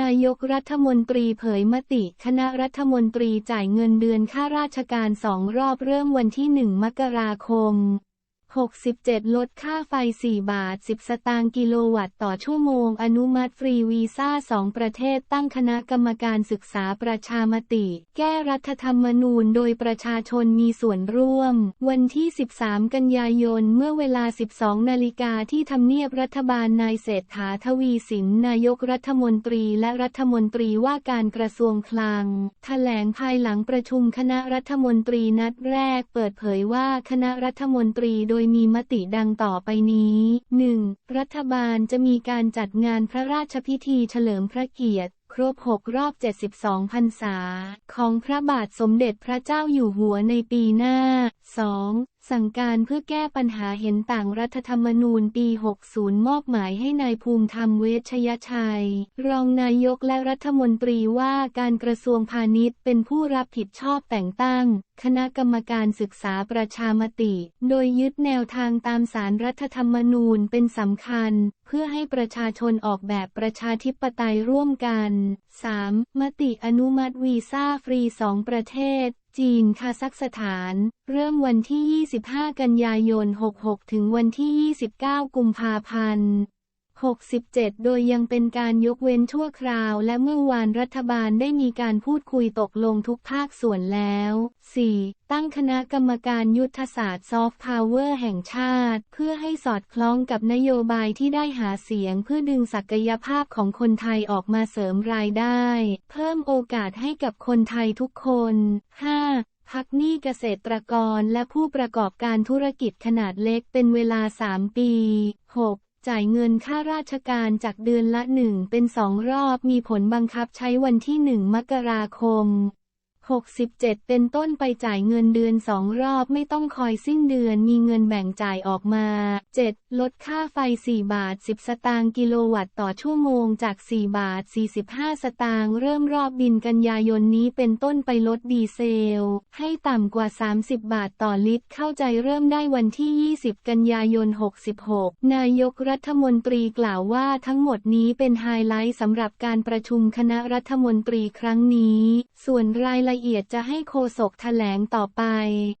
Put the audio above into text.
นายกรัฐมนตรีเผยมติ คณะรัฐมนตรีจ่ายเงินเดือนค่าราชการสองรอบเริ่มวันที่ 1 มกราคม 67 ลดค่าไฟ 4 บาท 10 สตางค์กิโลวัตต์ต่อชั่วโมง อนุมัติฟรีวีซ่า 2 ประเทศตั้งคณะกรรมการศึกษาประชามติ แก้รัฐธรรมนูญโดยประชาชนมีส่วนร่วม วันที่ 13 กันยายน เมื่อเวลา 12 นาฬิกาที่ทำเนียบรัฐบาลนายเศรษฐาทวีสิน นายกรัฐมนตรีและรัฐมนตรีว่าการกระทรวงคลัง แถลงภายหลังประชุมคณะรัฐมนตรีนัดแรก เปิดเผยว่าคณะรัฐมนตรีโดยมีมติดังต่อไปนี้ 1. รัฐบาลจะมีการจัดงานพระราชพิธีเฉลิมพระเกียรติครบ 6 รอบ 72 พรรษา ของพระบาทสมเด็จพระเจ้าอยู่หัวในปีหน้า 2. สั่งการเพื่อแก้ปัญหาเห็นต่างรัฐธรรมนูญปี 60 มอบหมายให้นายภูมิธรรมเวชยชัย รองนายกและรัฐมนตรีว่าการกระทรวงพาณิชย์เป็นผู้รับผิดชอบแต่งตั้ง คณะกรรมการศึกษาประชามติ โดยยึดแนวทางตามสารรัฐธรรมนูญเป็นสำคัญ เพื่อให้ประชาชนออกแบบประชาธิปไตยร่วมกัน 3. มติอนุมัติวีซ่าฟรี2ประเทศ จีน คาซัคสถาน เริ่มวันที่ 25 กันยายน 66 ถึงวันที่ 29 กุมภาพันธ์ 67 โดยยังเป็นการยกเว้นชั่วคราว และเมื่อวานรัฐบาลได้มีการพูดคุยตกลงทุกภาคส่วนแล้ว 4. ตั้งคณะกรรมการยุทธศาสตร์ซอฟต์พาวเวอร์แห่งชาติ เพื่อให้สอดคล้องกับนโยบายที่ได้หาเสียงเพื่อดึงศักยภาพของคนไทยออกมาเสริมรายได้ เพิ่มโอกาสให้กับคนไทยทุกคน 5. พักหนี้เกษตรกรและผู้ประกอบการธุรกิจขนาดเล็กเป็นเวลา 3 ปี 6. จ่ายเงินค่าราชการจากเดือนละหนึ่งเป็นสองรอบมีผลบังคับใช้วันที่หนึ่งมกราคม 67 เป็นต้นไปจ่ายเงินเดือนสองรอบไม่ต้องคอยสิ้นเดือนมีเงินแบ่งจ่ายออกมา 7. ลดค่าไฟ 4 บาท 10 สตางค์กิโลวัตต์ต่อชั่วโมงจาก 4 บาท 45 สตางค์เริ่มรอบบินกันยายนนี้เป็นต้นไปลดดีเซล ให้ต่ำกว่า 30 บาทต่อลิตร เข้าใจเริ่มได้วันที่ 20 กันยายน 66 นายกรัฐมนตรีกล่าวว่าทั้งหมดนี้เป็นไฮไลท์สำหรับการประชุมคณะรัฐมนตรีครั้งนี้ ส่วนรายละละเอียดจะให้โฆษกแถลงต่อไป